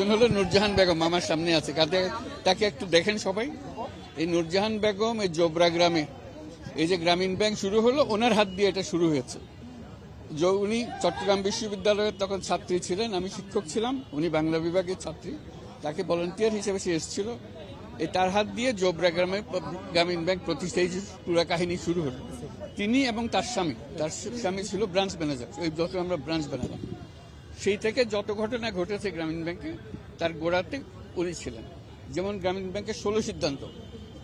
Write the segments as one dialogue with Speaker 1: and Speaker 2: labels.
Speaker 1: একজন হলো নূরজাহান বেগম, আমার সামনে আছে। কাতে তাকে একটু দেখেন সবাই। এই নূরজাহান বেগম এই জোবরা গ্রামে, এই যে গ্রামীণ ব্যাংক শুরু হলো, ওনার হাত দিয়ে এটা শুরু হয়েছে। উনি চট্টগ্রাম বিশ্ববিদ্যালয়ের তখন ছাত্রী ছিলেন, আমি শিক্ষক ছিলাম, উনি বাংলা বিভাগের ছাত্রী। তাকে ভলেন্টিয়ার হিসেবে সে এসেছিল। এই তার হাত দিয়ে জোবরা গ্রামে গ্রামীণ ব্যাংক প্রতিষ্ঠা এই কাহিনী শুরু হলো। তিনি এবং তার স্বামী তার স্বামী ছিল ব্রাঞ্চ ম্যানেজার ওই যত আমরা ব্রাঞ্চ ম্যানেজার সেই থেকে যত ঘটনা ঘটেছে গ্রামীণ ব্যাংকে, তার গোড়াতে উনি ছিলেন। যেমন গ্রামীণ ব্যাংকের ষোলো সিদ্ধান্ত।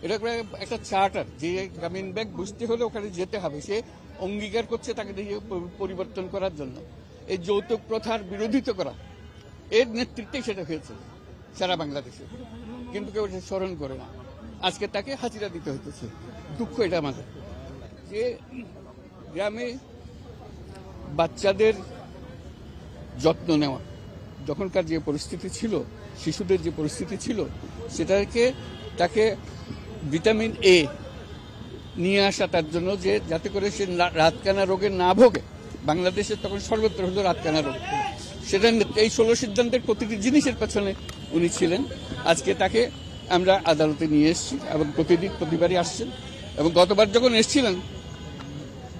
Speaker 1: এটা একটা চার্টার, যে গ্রামীণ ব্যাংক বুঝতে হলে ওখানে যেতে হবে। সে অঙ্গীকার করছে তাকে পরিবর্তন করার জন্য। এই যৌতুক প্রথার বিরোধিতা করা, এর নেতৃত্বে সেটা হয়েছে সারা বাংলাদেশে। কিন্তু কেউ এটা স্মরণ করে না। আজকে তাকে হাজিরা দিতে হইতেছে। দুঃখ এটা আমাদের। যে গ্রামে বাচ্চাদের যত্ন নেওয়া। যখনকার যে পরিস্থিতি ছিল, শিশুদের যে পরিস্থিতি ছিল, সেটাকে, তাকে ভিটামিন এ নিয়ে আসা তার জন্য যে, যাতে করে সে রাতকানা রোগে না ভোগে। বাংলাদেশের তখন সর্বত্র হলো রাতকানা রোগ। সেটা এই ষোলো সিদ্ধান্তের প্রতিটি জিনিসের পেছনে উনি ছিলেন। আজকে তাকে আমরা আদালতে নিয়ে এসেছি এবং প্রতিদিন প্রতিবারই আসছেন। এবং গতবার যখন এসেছিলেন,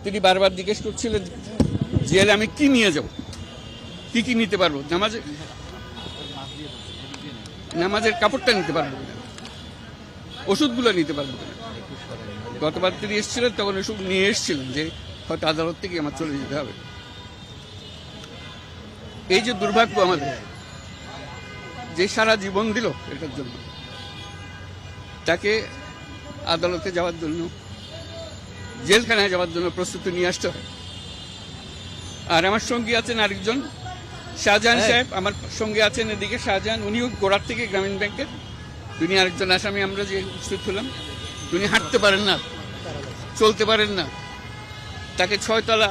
Speaker 1: তিনি বারবার জিজ্ঞেস করছিলেন, জেলে আমি কি নিয়ে যাব? কি কি নিতে পারব? নামাজে নামাজের কাপড়টা নিতে পারব ওষুধগুলো নিতে পারব গতবার তিনি এসেছিলেন, তখন ওষুধ নিয়ে এসেছিলেন যে হয়তো আদালত থেকে আমার চলে যেতে হবে। এই যে দুর্ভাগ্য আমাদের, যে সারা জীবন দিল এটার জন্য। তাকে আদালতে যাওয়ার জন্য, জেলখানায় যাওয়ার জন্য প্রস্তুতি নিয়ে আসতে হয়। আর আমার সঙ্গী আছেন আরেকজন শাহজাহান সাহেব আমার সঙ্গে আছেন এদিকে। শাহজাহান উনিও গোড়ার থেকে গ্রামীণ ব্যাংকের। তিনি আরেকজন আসামি আমরা যে উপস্থিত হলাম তিনি হাঁটতে পারেন না চলতে পারেন না। তাকে ছয়তলা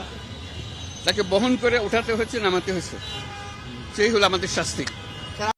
Speaker 1: তাকে বহন করে ওঠাতে হয়েছে নামাতে হয়েছে। সেই হলো আমাদের শাস্তি।